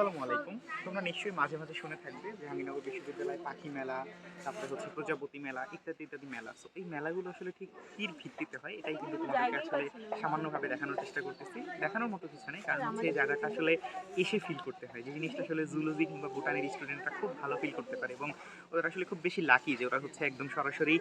আসসালামু আলাইকুম তোমরা নিশ্চয়ই মাঝে মাঝে শুনে থাকবে যে জাহাঙ্গীরনগর বিশ্ববিদ্যালয় পাখি মেলা তারপরে হচ্ছে প্রজাপতি মেলা ইত্যাদি ইত্যাদি মেলা। সো এই মেলাগুলো আসলে ঠিক কির ভিত্তিতে হয়? এটাই কিন্তু তোমাদেরকে আসলে সামান্যভাবে দেখানোর চেষ্টা করতেছি। দেখানোর মতো কিছু নেই কারণ হচ্ছে এই জায়গাটা আসলে এসে ফিল করতে হয়। যে জিনিসটা আসলে জুলজি কিংবা বোটানির স্টুডেন্টরা খুব ভালো ফিল করতে পারে এবং ওরা আসলে খুব বেশি লাকি যে ওরা হচ্ছে একদম সরাসরি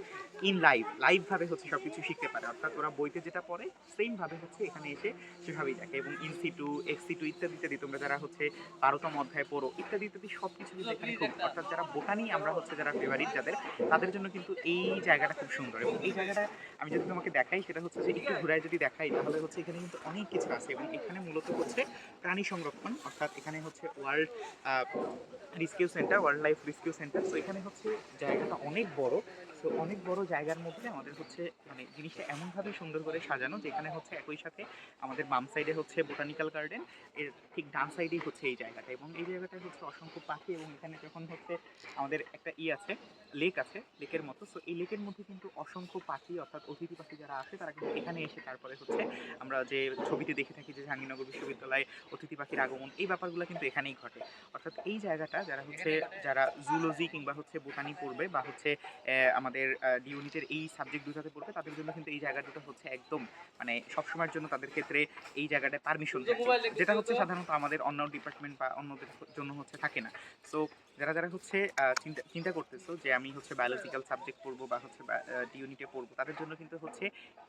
ইন লাইভ লাইভভাবে হচ্ছে সব কিছু শিখতে পারে। অর্থাৎ ওরা বইতে যেটা পড়ে সেমভাবে হচ্ছে এখানে এসে সেভাবেই দেখে এবং ইনসি টু এক্সি টু ইত্যাদি ইত্যাদি তোমরা যারা হচ্ছে বারোতম অধ্যায় পড়ো ইত্যাদি ইত্যাদি সব কিছু কিন্তু এখানে খুব অর্থাৎ যারা বোটানি আমরা হচ্ছে যারা ফেভারিট যাদের তাদের জন্য কিন্তু এই জায়গাটা খুব সুন্দর। এবং এই জায়গাটা আমি যদি তোমাকে দেখাই সেটা হচ্ছে যে একটু ঘুরায় যদি দেখাই তাহলে হচ্ছে এখানে কিন্তু অনেক কিছু আছে। এবং এখানে মূলত হচ্ছে প্রাণী সংরক্ষণ অর্থাৎ এখানে হচ্ছে world rescue centre wildlife rescue centre তো এখানে হচ্ছে জায়গাটা অনেক বড়। তো অনেক বড় জায়গার মধ্যে আমাদের হচ্ছে মানে জিনিসটা এমনভাবে সুন্দর করে সাজানো যেখানে হচ্ছে একই সাথে আমাদের বাম সাইডে হচ্ছে বোটানিক্যাল গার্ডেন এর ঠিক ডান সাইডেই হচ্ছে এই জায়গাটা। এবং এই জায়গাটায় হচ্ছে অসংখ্য পাখি এবং এখানে যখন হচ্ছে আমাদের একটা ই আছে লেক আছে লেকের মতো। সো এই লেকের মধ্যে কিন্তু অসংখ্য পাখি অর্থাৎ অতিথি পাখি যারা আসে তারা কিন্তু এখানে এসে তারপরে হচ্ছে আমরা যে ছবিতে দেখে থাকি যে জাহাঙ্গীরনগর বিশ্ববিদ্যালয়ে অতিথি পাখির আগমন এই ব্যাপারগুলো কিন্তু এখানেই ঘটে। অর্থাৎ এই জায়গাটা যারা হচ্ছে যারা জুলজি কিংবা হচ্ছে বোটানি পড়বে বা হচ্ছে আহ, আমাদের ডিউনিটের এই সাবজেক্ট দুটাতে পড়বে, তাদের জন্য কিন্তু এই জায়গা দুটো হচ্ছে একদম মানে সবসময়ের জন্য তাদের ক্ষেত্রে এই জায়গাটায় পারমিশন যেটা হচ্ছে সাধারণত আমাদের অন্য ডিপার্টমেন্ট বা অন্যদের জন্য হচ্ছে থাকে না। সো যারা যারা হচ্ছে চিন্তা চিন্তা করতেছো যে আমি হচ্ছে বায়োলজিক্যাল সাবজেক্ট পড়ব বা হচ্ছে ডিউনিটে পড়ব, তাদের জন্য কিন্তু হচ্ছে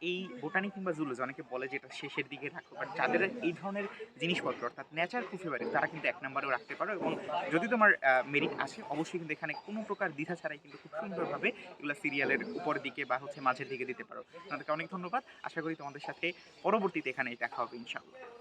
এই বোটানি কিংবা জুলজি অনেকে বলে যে এটা শেষের দিকে রাখো বাট যাদের এই ধরনের জিনিসপত্র, অর্থাৎ নেচার খুব ফেভারিট তারা কিন্তু এক নম্বরেও রাখতে পারো এবং যদি তোমার মেরিট আসে, অবশ্যই কিন্তু এখানে কোনো প্রকার দ্বিধা ছাড়াই কিন্তু খুব সুন্দরভাবে এগুলো সিরিয়ালের উপর দিকে বা হচ্ছে মাঝের দিকে দিতে পারো। তোমাদেরকে অনেক ধন্যবাদ। আশা করি তোমাদের সাথে পরবর্তীতে এখানে দেখা হবে, ইনশাআল্লাহ।